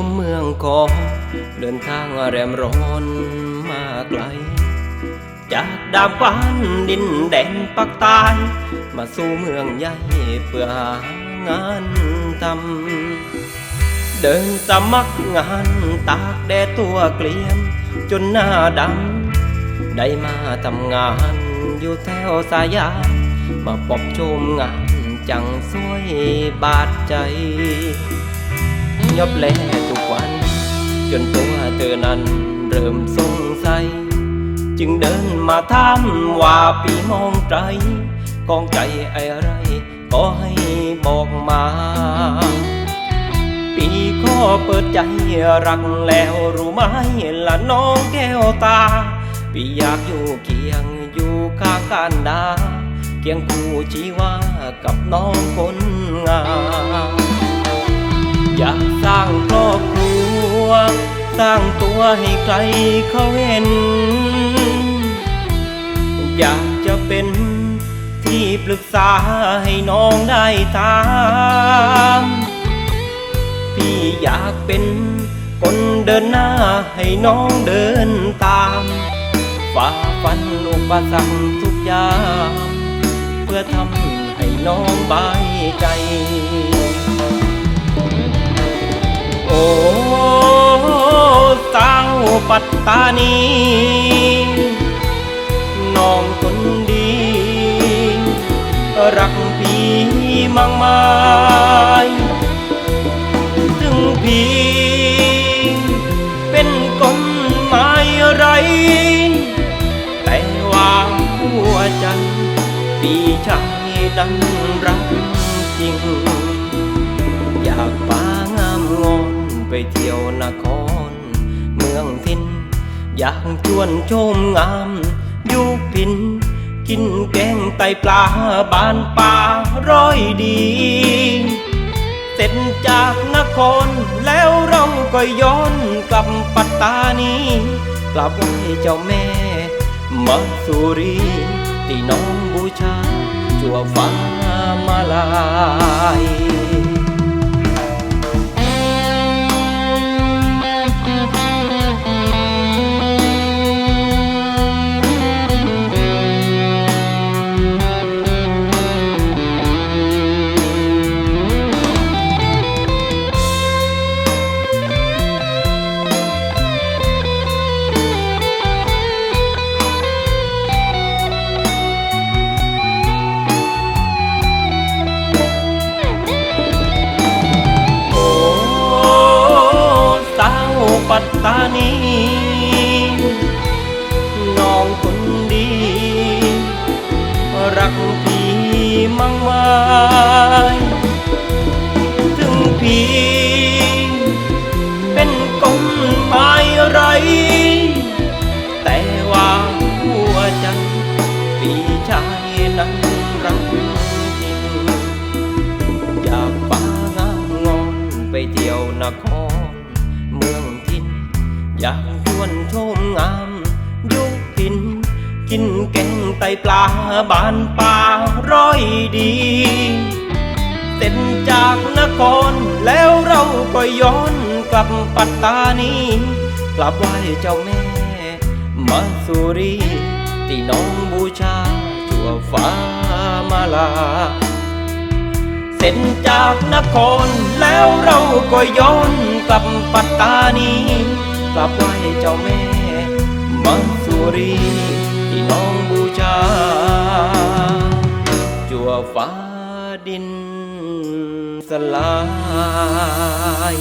องของเดินทางแรมร้อนมาไกล จากดามฟ้านดินแดนปักใต้มาสู่เมืองใหญ่เพื่อหางานทำเดินสมัครงานตากแดดตัวเกลียม จนหน้าดำได้มาทำงานอยู่แถวสายามมาปอบชมงานจังสวยบาดใจ ยบแลทุกวัน จนตัวเธอนั้นเริ่มสงสัย จึงเดินมาถามว่าปีมองใจกองใจอะไรก็ให้บอกมาปีก็เปิดใจรักแล้วรู้ไหมละน้องแก้วตาปีอยากอยู่เคียงอยู่ข้างกันดาเคียงคู่ชีวากับน้องคนงาม อยากสร้างครอบครัว สร้างตัวให้ใครเขาเห็น อยากจะเป็นที่ปรึกษาให้น้องได้ตาม พี่อยากเป็นคนเดินหน้าให้น้องเดินตามฝ่าฟันอุปสรรคทุกอย่างเพื่อทำให้น้องบายใจ ปัตตานีน้องคนดี รักพี่มากมายถึงพี่เป็นคนหมายอะไร แต่ว่าหัวใจพี่ชายดันรักจริง อยากชวนชมงามอยู่พิน กินแกงไตปลาบานป่าร้อยดี เสร็จจากนครแล้วเราก็ย้อนกลับปัตตานีกลับไหวเจ้าแม่มัสุรีที่น้องบูชาจั่วฟ้ามาลาย ปัตตานีน้องคนดี รักพี่มั่งมายถึงพี่เป็นคนหมายไร แต่ว่าหัวใจพี่ชายนั้นรักจริงอยากฟ้างามงอนไปเที่ยวนคร อยากชวนชมงามยุพิน กินแกงไตปลาบานป่าร้อยดีเสร็จจากนครแล้วเราก็ย้อนกลับปัตตานีกลับไหว้เจ้าแม่มาสุรีที่น้องบูชาชั่วฟ้ามาลาเสร็จจากนครแล้วเราก็ย้อนกลับปัตตานี กลับไหว้เจ้าแม่มังสุรีที่น้องบูชา จั่วฟ้าดินสลาย